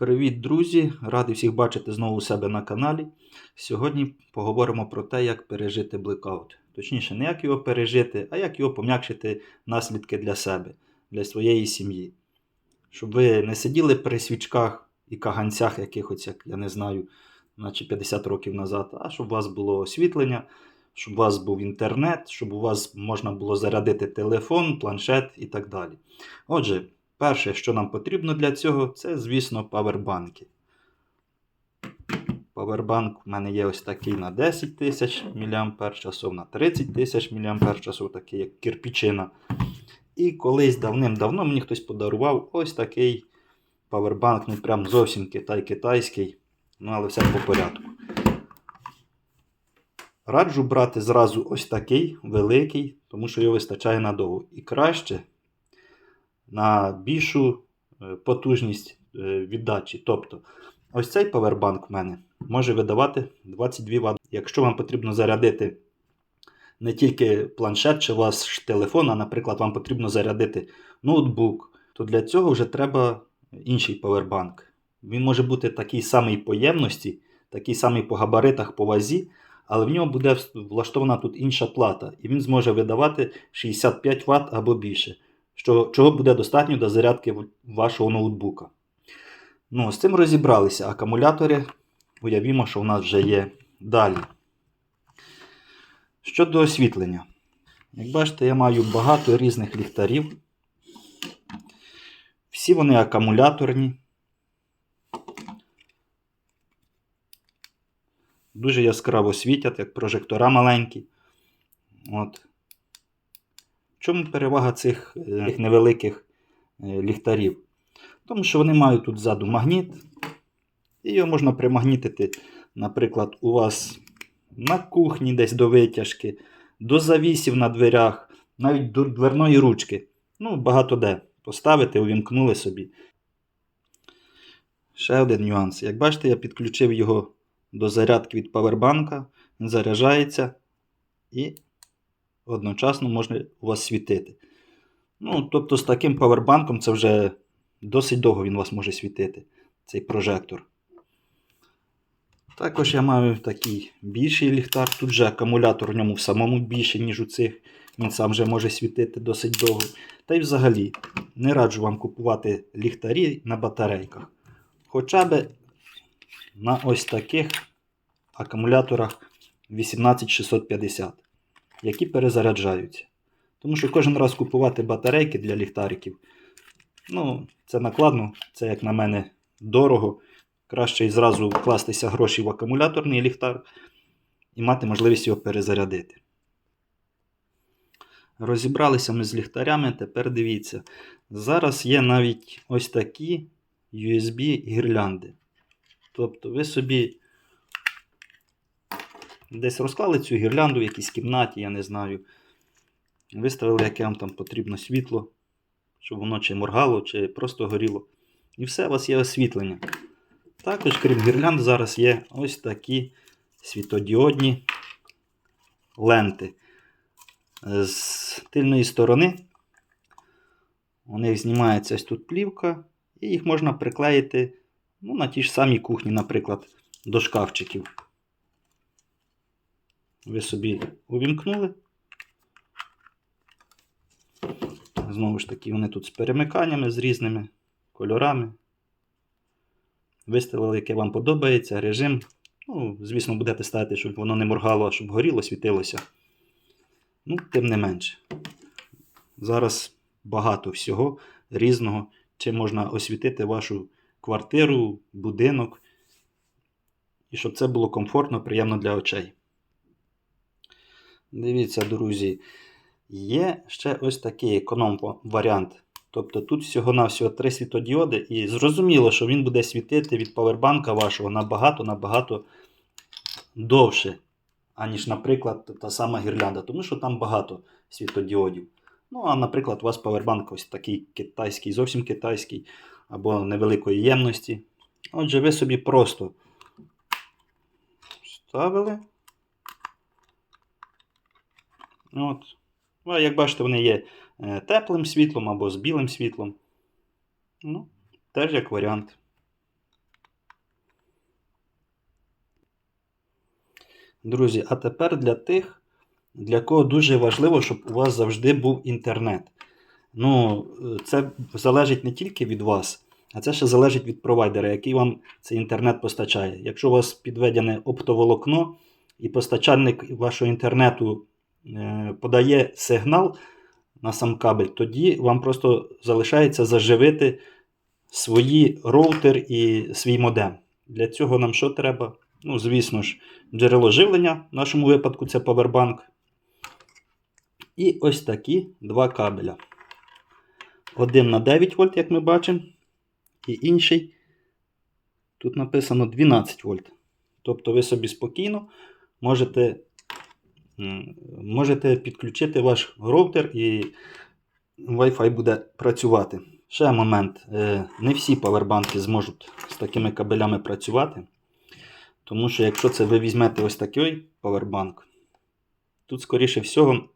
Привіт, друзі! Радий всіх бачити знову у себе на каналі. Сьогодні поговоримо про те, як пережити блекаут. Точніше, не як його пережити, а як його пом'якшити наслідки для себе, для своєї сім'ї. Щоб ви не сиділи при свічках і каганцях якихось, як я не знаю, наче 50 років назад, а щоб у вас було освітлення, щоб у вас був інтернет, щоб у вас можна було зарядити телефон, планшет і так далі. Отже, Перше, що нам потрібно для цього, це, звісно, павербанки. Павербанк у мене є ось такий на 10 тисяч мАч, на 30 тисяч мАч, такий як кирпічина. І колись давним-давно мені хтось подарував ось такий павербанк, ну прям зовсім китай-китайський. Ну, але все по порядку. Раджу брати зразу ось такий великий, тому що його вистачає надовго. І краще на більшу е, потужність е, віддачі. Тобто, ось цей павербанк в мене може видавати 22 Вт. Якщо вам потрібно зарядити не тільки планшет чи ваш телефон, а, наприклад, вам потрібно зарядити ноутбук, то для цього вже треба інший павербанк. Він може бути такий самий по ємності, такий самий по габаритах, по вазі, але в нього буде влаштована тут інша плата, і він зможе видавати 65 Вт або більше що, чого буде достатньо до зарядки вашого ноутбука. Ну, З цим розібралися. Акумулятори, уявімо, що у нас вже є далі. Щодо освітлення. Як бачите, я маю багато різних ліхтарів. Всі вони акумуляторні. Дуже яскраво світять, як прожектора маленькі. От чому перевага цих невеликих е, ліхтарів? Тому що вони мають тут ззаду магніт, і його можна примагнітити, наприклад, у вас на кухні десь до витяжки, до завісів на дверях, навіть до дверної ручки. Ну, багато де. Поставити, увімкнули собі. Ще один нюанс. Як бачите, я підключив його до зарядки від павербанка, він заряджається і одночасно можна у вас світити. Ну, Тобто з таким павербанком це вже досить довго він вас може світити, цей прожектор. Також я маю такий більший ліхтар. Тут же акумулятор в ньому в самому більший, ніж у цих. Він сам вже може світити досить довго. Та й взагалі не раджу вам купувати ліхтарі на батарейках. Хоча б на ось таких акумуляторах 18650 які перезаряджаються. Тому що кожен раз купувати батарейки для ліхтариків, ну, це накладно, це, як на мене, дорого. Краще і зразу вкластися гроші в акумуляторний ліхтар і мати можливість його перезарядити. Розібралися ми з ліхтарями, тепер дивіться. Зараз є навіть ось такі USB-гірлянди. Тобто ви собі Десь розклали цю гірлянду в якійсь кімнаті, я не знаю. Виставили, яке вам там потрібно світло, щоб воно чи моргало, чи просто горіло. І все, у вас є освітлення. Також, крім гірлянд, зараз є ось такі світодіодні ленти. З тильної сторони у них знімається ось тут плівка, і їх можна приклеїти ну, на ті ж самі кухні, наприклад, до шкафчиків ви собі увімкнули. Знову ж таки, вони тут з перемиканнями, з різними кольорами. Виставили, яке вам подобається, режим. Ну, Звісно, будете ставити, щоб воно не моргало, а щоб горіло, світилося. Ну, тим не менше. Зараз багато всього різного, чим можна освітити вашу квартиру, будинок. І щоб це було комфортно, приємно для очей. Дивіться, друзі, є ще ось такий економ-варіант. Тобто тут всього-навсього три світодіоди, і зрозуміло, що він буде світити від павербанка вашого набагато-набагато довше, аніж, наприклад, та сама гірлянда, тому що там багато світодіодів. Ну, а, наприклад, у вас павербанк ось такий китайський, зовсім китайський, або невеликої ємності. Отже, ви собі просто ставили. От. Ну, як бачите, вони є е, теплим світлом або з білим світлом. Ну, Теж як варіант. Друзі, а тепер для тих, для кого дуже важливо, щоб у вас завжди був інтернет. Ну, це залежить не тільки від вас, а це ще залежить від провайдера, який вам цей інтернет постачає. Якщо у вас підведене оптоволокно і постачальник вашого інтернету подає сигнал на сам кабель, тоді вам просто залишається заживити свої роутер і свій модем. Для цього нам що треба? Ну, звісно ж, джерело живлення, в нашому випадку це павербанк. І ось такі два кабеля. Один на 9 вольт, як ми бачимо, і інший, тут написано 12 вольт. Тобто ви собі спокійно можете, можете підключити ваш роутер і Wi-Fi буде працювати. Ще момент. Е, Не всі павербанки зможуть з такими кабелями працювати. Тому що якщо це ви візьмете ось такий павербанк, тут, скоріше всього,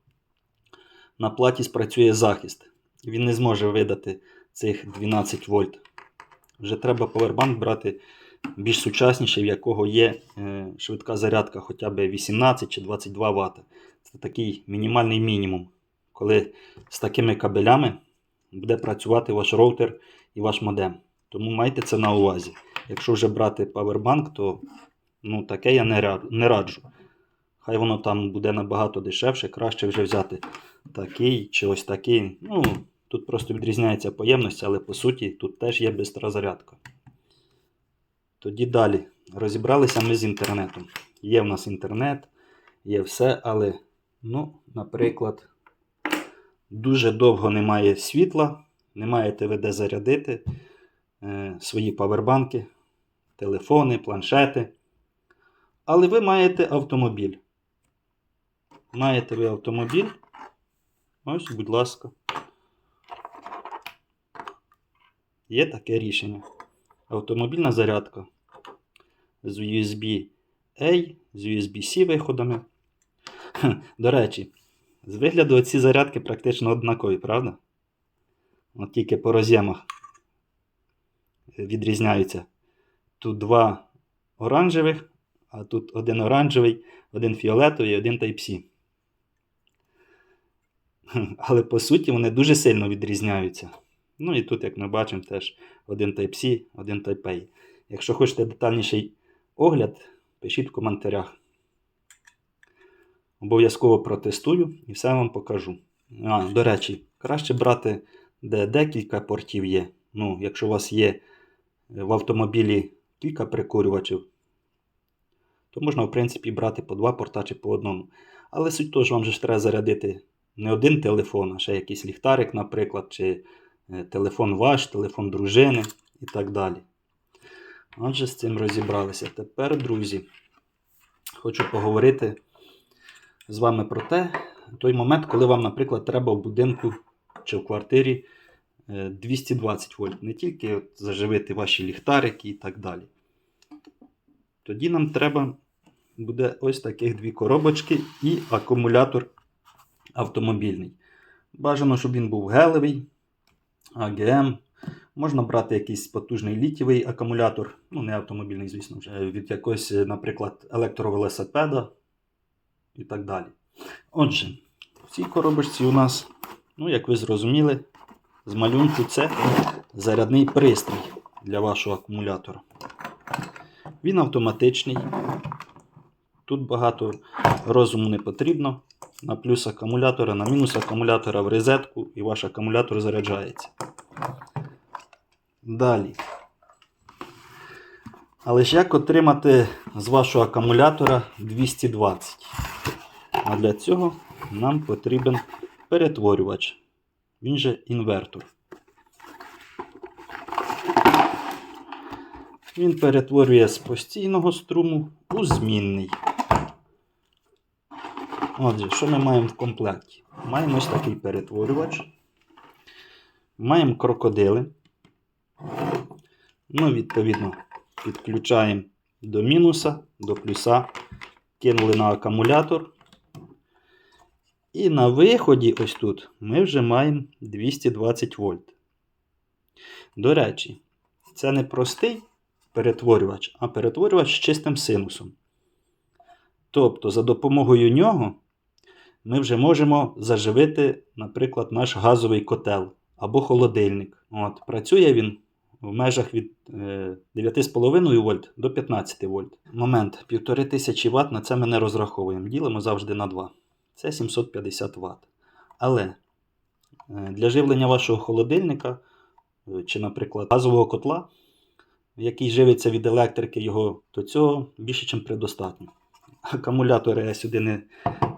на платі спрацює захист. Він не зможе видати цих 12 вольт. Вже треба павербанк брати більш сучасніший, в якого є е, швидка зарядка хоча б 18 чи 22 Вт. Це такий мінімальний мінімум, коли з такими кабелями буде працювати ваш роутер і ваш модем. Тому майте це на увазі. Якщо вже брати павербанк, то ну, таке я не раджу. Хай воно там буде набагато дешевше, краще вже взяти такий чи ось такий. Ну, тут просто відрізняється поємність, але по суті тут теж є бистра зарядка. Тоді далі. Розібралися ми з інтернетом. Є в нас інтернет, є все, але, ну, наприклад, дуже довго немає світла, не маєте ви де зарядити е, свої павербанки, телефони, планшети. Але ви маєте автомобіль. Маєте ви автомобіль. Ось, будь ласка. Є таке рішення. Автомобільна зарядка з USB A, з USB-C виходами. До речі, з вигляду ці зарядки практично однакові, правда? От тільки по роз'ємах відрізняються. Тут два оранжевих, а тут один оранжевий, один фіолетовий, один Type-C. Але по суті вони дуже сильно відрізняються. Ну і тут, як ми бачимо, теж один Type-C, один Type-A. Якщо хочете детальніший огляд, пишіть в коментарях. Обов'язково протестую і все вам покажу. А, до речі, краще брати, де декілька портів є. Ну, якщо у вас є в автомобілі кілька прикурювачів, то можна, в принципі, брати по два порта чи по одному. Але суть того, що вам же треба зарядити не один телефон, а ще якийсь ліхтарик, наприклад, чи е, телефон ваш, телефон дружини і так далі. Отже, з цим розібралися. Тепер, друзі, хочу поговорити з вами про те, той момент, коли вам, наприклад, треба в будинку чи в квартирі е, 220 вольт. Не тільки от заживити ваші ліхтарики і так далі. Тоді нам треба буде ось таких дві коробочки і акумулятор автомобільний. Бажано, щоб він був гелевий, АГМ. Можна брати якийсь потужний літєвий акумулятор, ну не автомобільний, звісно, вже від якогось, наприклад, електровелосипеда і так далі. Отже, в цій коробочці у нас, ну, як ви зрозуміли, з малюнку це зарядний пристрій для вашого акумулятора. Він автоматичний. Тут багато розуму не потрібно. На плюс акумулятора, на мінус акумулятора в розетку і ваш акумулятор заряджається. Далі. Але ж як отримати з вашого акумулятора 220? А для цього нам потрібен перетворювач. Він же інвертор. Він перетворює з постійного струму у змінний. Отже, що ми маємо в комплекті? Маємо ось такий перетворювач. Маємо крокодили. Ну, відповідно, підключаємо до мінуса, до плюса, кинули на акумулятор. І на виході, ось тут, ми вже маємо 220 вольт. До речі, це не простий перетворювач, а перетворювач з чистим синусом. Тобто, за допомогою нього ми вже можемо заживити, наприклад, наш газовий котел або холодильник. От, працює він в межах від е, 9,5 вольт до 15 вольт. Момент 1500 Вт, на це ми не розраховуємо. Ділимо завжди на 2. Це 750 Вт. Але е, для живлення вашого холодильника е, чи, наприклад, газового котла, який живиться від електрики, його, то цього більше, ніж предостатньо. Акумулятори я сюди не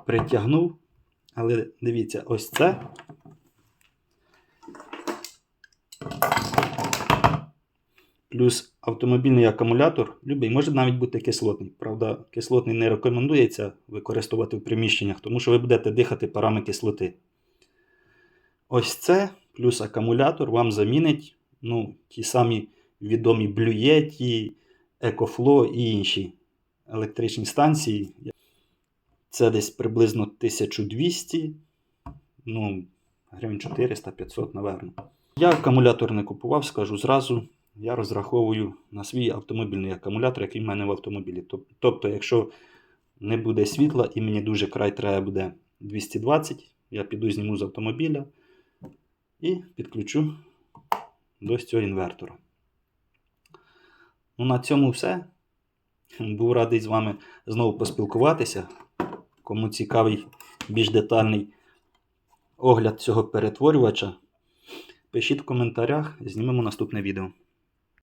притягнув. Але дивіться, ось це. Плюс автомобільний акумулятор, любий, може навіть бути кислотний. Правда, кислотний не рекомендується використовувати в приміщеннях, тому що ви будете дихати парами кислоти. Ось це плюс акумулятор вам замінить ну, ті самі відомі блюєті, екофло і інші електричні станції. Це десь приблизно 1200, ну, гривень 400-500, напевно. Я акумулятор не купував, скажу зразу. Я розраховую на свій автомобільний акумулятор, який в мене в автомобілі. Тобто, якщо не буде світла і мені дуже край треба буде 220, я піду зніму з автомобіля і підключу до цього інвертора. Ну, на цьому все. Був радий з вами знову поспілкуватися. Кому цікавий більш детальний огляд цього перетворювача, пишіть в коментарях, знімемо наступне відео.